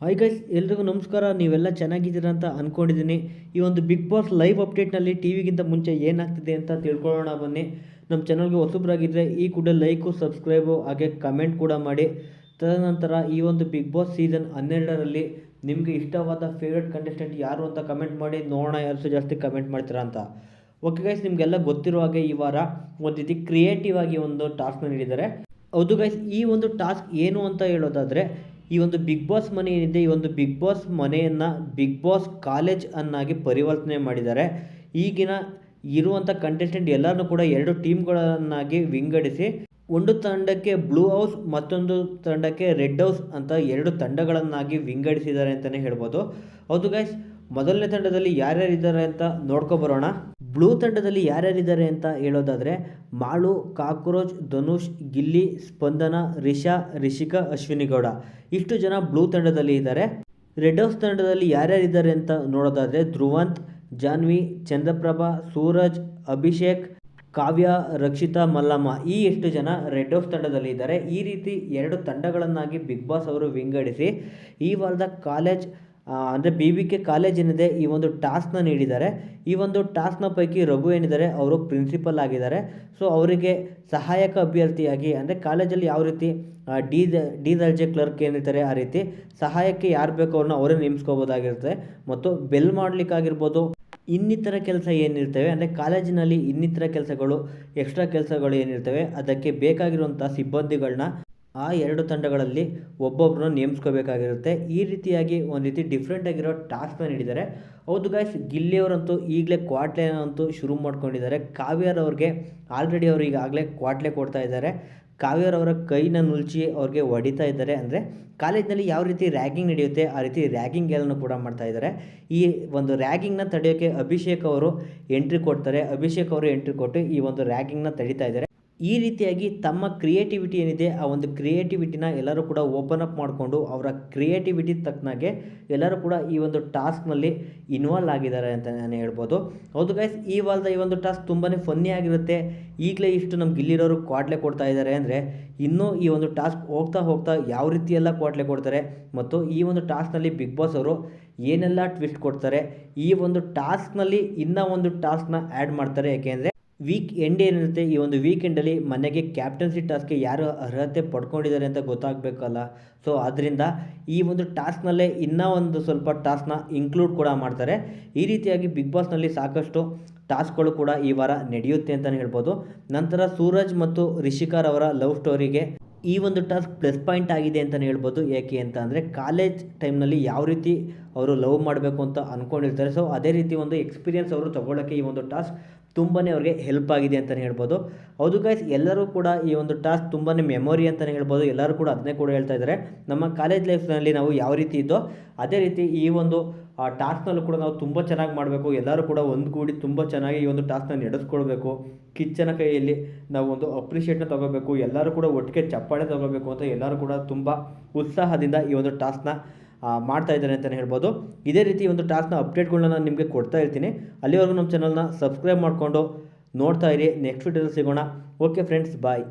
Hi guys ಎಲ್ರಿಗೂ ನಮಸ್ಕಾರ. ನೀವೆಲ್ಲ ಚೆನ್ನಾಗಿದ್ದೀರಾ ಅಂತ ಅಂದ್ಕೊಂಡಿದ್ದೀನಿ ಈ ಒಂದು ಬಿಗ್ ಬಾಸ್ ಲೈವ್ ಅಪ್ಡೇಟ್ನಲ್ಲಿ ಟಿ ವಿಗಿಂತ ಮುಂಚೆ ಏನಾಗ್ತಿದೆ ಅಂತ ತಿಳ್ಕೊಳ್ಳೋಣ ಬನ್ನಿ. ನಮ್ಮ ಚಾನಲ್ಗೆ ಹೊಸಬ್ರಾಗಿದ್ದರೆ ಈ ಕೂಡ ಲೈಕು ಸಬ್ಸ್ಕ್ರೈಬು ಹಾಗೆ ಕಮೆಂಟ್ ಕೂಡ ಮಾಡಿ. ತದನಂತರ ಈ ಒಂದು ಬಿಗ್ ಬಾಸ್ ಸೀಸನ್ ಹನ್ನೆರಡರಲ್ಲಿ ನಿಮಗೆ ಇಷ್ಟವಾದ ಫೇವ್ರೆಟ್ ಕಂಟೆಸ್ಟೆಂಟ್ ಯಾರು ಅಂತ ಕಮೆಂಟ್ ಮಾಡಿ, ನೋಡೋಣ ಯಾರು ಜಾಸ್ತಿ ಕಮೆಂಟ್ ಮಾಡ್ತೀರಾ ಅಂತ. ಓಕೆ ಗೈಸ್ ನಿಮಗೆಲ್ಲ ಗೊತ್ತಿರೋ ಹಾಗೆ ಈ ವಾರ ಒಂದು ರೀತಿ ಕ್ರಿಯೇಟಿವ್ ಆಗಿ ಒಂದು ಟಾಸ್ಕ್ನ ನೀಡಿದ್ದಾರೆ. ಹೌದು ಗೈಸ್ ಈ ಒಂದು ಟಾಸ್ಕ್ ಏನು ಅಂತ ಹೇಳೋದಾದರೆ ಈ ಒಂದು ಬಿಗ್ ಬಾಸ್ ಮನೆ ಏನಿದೆ, ಈ ಒಂದು ಬಿಗ್ ಬಾಸ್ ಮನೆಯನ್ನು ಬಿಗ್ ಬಾಸ್ ಕಾಲೇಜ್ ಅನ್ನಾಗಿ ಪರಿವರ್ತನೆ ಮಾಡಿದ್ದಾರೆ. ಈಗಿನ ಇರುವಂಥ ಕಂಟೆಸ್ಟೆಂಟ್ ಎಲ್ಲರನ್ನೂ ಕೂಡ ಎರಡು ಟೀಮ್ಗಳನ್ನಾಗಿ ವಿಂಗಡಿಸಿ, ಒಂದು ತಂಡಕ್ಕೆ ಬ್ಲೂ ಹೌಸ್ ಮತ್ತೊಂದು ತಂಡಕ್ಕೆ ರೆಡ್ ಹೌಸ್ ಅಂತ ಎರಡು ತಂಡಗಳನ್ನಾಗಿ ವಿಂಗಡಿಸಿದ್ದಾರೆ ಅಂತಲೇ ಹೇಳ್ಬೋದು. ಹೌದು ಗೈಸ್ ಮೊದಲನೇ ತಂಡದಲ್ಲಿ ಯಾರ್ಯಾರಿದ್ದಾರೆ ಅಂತ ನೋಡ್ಕೊಬರೋಣ ಬ್ಲೂ ತಂಡದಲ್ಲಿ ಯಾರ್ಯಾರಿದ್ದಾರೆ ಅಂತ ಹೇಳೋದಾದರೆ ಮಾಳು, ಕಾಕ್ರೋಚ್, ಧನುಷ್, ಗಿಲ್ಲಿ, ಸ್ಪಂದನ, ರಿಷಾ, ರಿಷಿಕಾ ಅಶ್ವಿನಿ ಗೌಡ ಇಷ್ಟು ಜನ ಬ್ಲೂ ತಂಡದಲ್ಲಿ ಇದ್ದಾರೆ. ರೆಡ್ ಹೌಸ್ ತಂಡದಲ್ಲಿ ಯಾರ್ಯಾರಿದ್ದಾರೆ ಅಂತ ನೋಡೋದಾದರೆ ಧ್ರುವಂತ್, ಜಾನ್ವಿ, ಚಂದ್ರಪ್ರಭಾ, ಸೂರಜ್, ಅಭಿಷೇಕ್, ಕಾವ್ಯ, ರಕ್ಷಿತಾ, ಮಲ್ಲಮ್ಮ. ಈ ಎಷ್ಟು ಜನ ರೆಡ್ ಹೌಸ್ ತಂಡದಲ್ಲಿ ಇದ್ದಾರೆ. ಈ ರೀತಿ ಎರಡು ತಂಡಗಳನ್ನಾಗಿ ಬಿಗ್ ಬಾಸ್ ಅವರು ವಿಂಗಡಿಸಿ ಈ ವಾರದ ಕಾಲೇಜ್ ಅಂದರೆ ಬಿ ವಿ ಕೆ ಕಾಲೇಜ್ ಏನಿದೆ, ಈ ಒಂದು ಟಾಸ್ಕ್ನ ನೀಡಿದ್ದಾರೆ. ಈ ಒಂದು ಟಾಸ್ಕ್ನ ಪೈಕಿ ರಘು ಏನಿದ್ದಾರೆ, ಅವರು ಪ್ರಿನ್ಸಿಪಲ್ ಆಗಿದ್ದಾರೆ. ಸೊ ಅವರಿಗೆ ಸಹಾಯಕ ಅಭ್ಯರ್ಥಿಯಾಗಿ, ಅಂದರೆ ಕಾಲೇಜಲ್ಲಿ ಯಾವ ರೀತಿ ಡಿ ಡಿ ದರ್ಜೆ ಕ್ಲರ್ಕ್ ಏನಿರ್ತಾರೆ, ಆ ರೀತಿ ಸಹಾಯಕ್ಕೆ ಯಾರು ಬೇಕೋ ಅವ್ರನ್ನ ಅವರೇ ನೇಮಿಸ್ಕೋಬೋದಾಗಿರುತ್ತೆ ಮತ್ತು ಬೆಲ್ ಮಾಡಲಿಕ್ಕಾಗಿರ್ಬೋದು, ಇನ್ನಿತರ ಕೆಲಸ ಏನಿರ್ತವೆ, ಅಂದರೆ ಕಾಲೇಜಿನಲ್ಲಿ ಇನ್ನಿತರ ಕೆಲಸಗಳು ಎಕ್ಸ್ಟ್ರಾ ಕೆಲಸಗಳು ಏನಿರ್ತವೆ, ಅದಕ್ಕೆ ಬೇಕಾಗಿರುವಂಥ ಸಿಬ್ಬಂದಿಗಳನ್ನ ಆ ಎರಡು ತಂಡಗಳಲ್ಲಿ ಒಬ್ಬೊಬ್ಬರನ್ನ ನೇಮಿಸ್ಕೋಬೇಕಾಗಿರುತ್ತೆ. ಈ ರೀತಿಯಾಗಿ ಒಂದು ರೀತಿ ಡಿಫ್ರೆಂಟ್ ಆಗಿರೋ ಟಾಸ್ಕ್ನ ನೀಡಿದ್ದಾರೆ ಹೌದು ಗಾಯ್ಸ್ ಗಿಲ್ಲಿಯವರಂತೂ ಈಗಲೇ ಕ್ವಾಟ್ಲೆ ಅಂತೂ ಶುರು ಮಾಡ್ಕೊಂಡಿದ್ದಾರೆ. ಕಾವ್ಯರವ್ರಿಗೆ ಆಲ್ರೆಡಿ ಅವರು ಈಗಾಗಲೇ ಕ್ವಾಟ್ಲೆ ಕೊಡ್ತಾ ಇದ್ದಾರೆ. ಕಾವ್ಯರವರ ಕೈನ ನುಲ್ಚಿ ಅವ್ರಿಗೆ ಹೊಡಿತಾ ಇದ್ದಾರೆ. ಅಂದರೆ ಕಾಲೇಜ್ನಲ್ಲಿ ಯಾವ ರೀತಿ ರ್ಯಾಗಿಂಗ್ ನಡೆಯುತ್ತೆ, ಆ ರೀತಿ ರ್ಯಾಗಿಂಗ್ ಎಲ್ಲನೂ ಕೂಡ ಮಾಡ್ತಾ ಇದ್ದಾರೆ. ಈ ಒಂದು ರ್ಯಾಗಿಂಗ್ನ ತಡೆಯೋಕ್ಕೆ ಅಭಿಷೇಕ್ ಅವರು ಎಂಟ್ರಿ ಕೊಡ್ತಾರೆ. ಅಭಿಷೇಕ್ ಅವರು ಎಂಟ್ರಿ ಕೊಟ್ಟು ಈ ಒಂದು ರ್ಯಾಗಿಂಗ್ನ ತಡೀತಾ ಇದ್ದಾರೆ. ಈ ರೀತಿಯಾಗಿ ತಮ್ಮ ಕ್ರಿಯೇಟಿವಿಟಿ ಏನಿದೆ, ಆ ಒಂದು ಕ್ರಿಯೇಟಿವಿಟಿನ ಎಲ್ಲರೂ ಕೂಡ ಓಪನ್ ಅಪ್ ಮಾಡಿಕೊಂಡು ಅವರ ಕ್ರಿಯೇಟಿವಿಟಿ ತಕ್ಕನಾಗೆ ಎಲ್ಲರೂ ಕೂಡ ಈ ಒಂದು ಟಾಸ್ಕ್ನಲ್ಲಿ ಇನ್ವಾಲ್ವ್ ಆಗಿದ್ದಾರೆ ಅಂತ ನಾನು ಹೇಳ್ಬೋದು. ಹೌದು ಗೈಸ್ ಈ ವಾರದ ಈ ಒಂದು ಟಾಸ್ಕ್ ತುಂಬಾ ಫನ್ನಿ ಆಗಿರುತ್ತೆ. ಈಗಲೇ ಇಷ್ಟು ನಮ್ಗೆ ಇಲ್ಲಿರೋರು ಕ್ವಾಟ್ಲೆ ಕೊಡ್ತಾ ಇದ್ದಾರೆ ಅಂದರೆ ಇನ್ನೂ ಈ ಒಂದು ಟಾಸ್ಕ್ ಹೋಗ್ತಾ ಹೋಗ್ತಾ ಯಾವ ರೀತಿ ಎಲ್ಲ ಕ್ವಾಟ್ಲೆ ಕೊಡ್ತಾರೆ ಮತ್ತು ಈ ಒಂದು ಟಾಸ್ಕ್ನಲ್ಲಿ ಬಿಗ್ ಬಾಸ್ ಅವರು ಏನೆಲ್ಲ ಟ್ವಿಸ್ಟ್ ಕೊಡ್ತಾರೆ, ಈ ಒಂದು ಟಾಸ್ಕ್ನಲ್ಲಿ ಇನ್ನೂ ಒಂದು ಟಾಸ್ಕ್ನ ಆ್ಯಡ್ ಮಾಡ್ತಾರೆ ಯಾಕೆಂದರೆ ವೀಕ್ ಎಂಡ್ ಏನಿರುತ್ತೆ, ಈ ಒಂದು ವೀಕೆಂಡಲ್ಲಿ ಮನೆಗೆ ಕ್ಯಾಪ್ಟನ್ಸಿ ಟಾಸ್ಕ್ಗೆ ಯಾರು ಅರ್ಹತೆ ಪಡ್ಕೊಂಡಿದ್ದಾರೆ ಅಂತ ಗೊತ್ತಾಗಬೇಕಲ್ಲ. ಸೊ ಆದ್ದರಿಂದ ಈ ಒಂದು ಟಾಸ್ಕ್ನಲ್ಲೇ ಇನ್ನೂ ಒಂದು ಸ್ವಲ್ಪ ಟಾಸ್ಕ್ನ ಇನ್ಕ್ಲೂಡ್ ಕೂಡ ಮಾಡ್ತಾರೆ. ಈ ರೀತಿಯಾಗಿ ಬಿಗ್ ಬಾಸ್ನಲ್ಲಿ ಸಾಕಷ್ಟು ಟಾಸ್ಕ್ಗಳು ಕೂಡ ಈ ವಾರ ನಡೆಯುತ್ತೆ ಅಂತಲೇ ಹೇಳ್ಬೋದು. ನಂತರ ಸೂರಜ್ ಮತ್ತು ರಿಷಿಕಾರ್ ಅವರ ಲವ್ ಸ್ಟೋರಿಗೆ ಈ ಒಂದು ಟಾಸ್ಕ್ ಪ್ಲಸ್ ಪಾಯಿಂಟ್ ಆಗಿದೆ ಅಂತಲೇ ಹೇಳ್ಬೋದು. ಏಕೆ ಅಂತ ಅಂದರೆ ಕಾಲೇಜ್ ಟೈಮ್ನಲ್ಲಿ ಯಾವ ರೀತಿ ಅವರು ಲವ್ ಮಾಡಬೇಕು ಅಂತ ಅಂದ್ಕೊಂಡಿರ್ತಾರೆ ಸೊ ಅದೇ ರೀತಿ ಒಂದು ಎಕ್ಸ್ಪೀರಿಯನ್ಸ್ ಅವರು ತೊಗೊಳ್ಳೋಕ್ಕೆ ಈ ಒಂದು ಟಾಸ್ಕ್ ತುಂಬಾ ಅವ್ರಿಗೆ ಹೆಲ್ಪ್ ಆಗಿದೆ ಅಂತಲೇ ಹೇಳ್ಬೋದು. ಹೌದು ಗೈಸ್ ಎಲ್ಲರೂ ಕೂಡ ಈ ಒಂದು ಟಾಸ್ಕ್ ತುಂಬಾ ಮೆಮೊರಿ ಅಂತಲೇ ಹೇಳ್ಬೋದು. ಎಲ್ಲರೂ ಕೂಡ ಅದನ್ನೇ ಕೂಡ ಹೇಳ್ತಾ ಇದ್ದಾರೆ. ನಮ್ಮ ಕಾಲೇಜ್ ಲೈಫ್ನಲ್ಲಿ ನಾವು ಯಾವ ರೀತಿ ಇದ್ದೋ ಅದೇ ರೀತಿ ಈ ಒಂದು, ಆ ಟಾಸ್ಕ್ನಲ್ಲೂ ಕೂಡ ನಾವು ತುಂಬ ಚೆನ್ನಾಗಿ ಮಾಡಬೇಕು. ಎಲ್ಲರೂ ಕೂಡ ಒಂದುಗೂಡಿ ತುಂಬ ಚೆನ್ನಾಗಿ ಈ ಒಂದು ಟಾಸ್ಕ್ನ ನಡೆಸ್ಕೊಳ್ಬೇಕು. ಕಿಚ್ಚನ ಕೈಯಲ್ಲಿ ನಾವು ಒಂದು ಅಪ್ರಿಷಿಯೇಟ್ನ ತೊಗೋಬೇಕು. ಎಲ್ಲರೂ ಕೂಡ ಒಟ್ಟಿಗೆ ಚಪ್ಪಾಳೆ ತೊಗೋಬೇಕು ಅಂತ ಎಲ್ಲರೂ ಕೂಡ ತುಂಬ ಉತ್ಸಾಹದಿಂದ ಈ ಒಂದು ಟಾಸ್ಕ್ನ ಮಾಡ್ತಾ ಇದ್ದಾರೆ ಅಂತಲೇ ಹೇಳ್ಬೋದು. ಇದೇ ರೀತಿ ಒಂದು ಟಾಸ್ಕ್ನ ಅಪ್ಡೇಟ್ಗಳನ್ನ ನಾನು ನಿಮಗೆ ಕೊಡ್ತಾ ಇರ್ತೀನಿ. ಅಲ್ಲಿವರೆಗೂ ನಮ್ಮ ಚಾನಲ್ನ ಸಬ್ಸ್ಕ್ರೈಬ್ ಮಾಡಿಕೊಂಡು ನೋಡ್ತಾ ಇರಿ. ನೆಕ್ಸ್ಟ್ ವಿಡಿಯೋದಲ್ಲಿ ಸಿಗೋಣ. Okay friends bye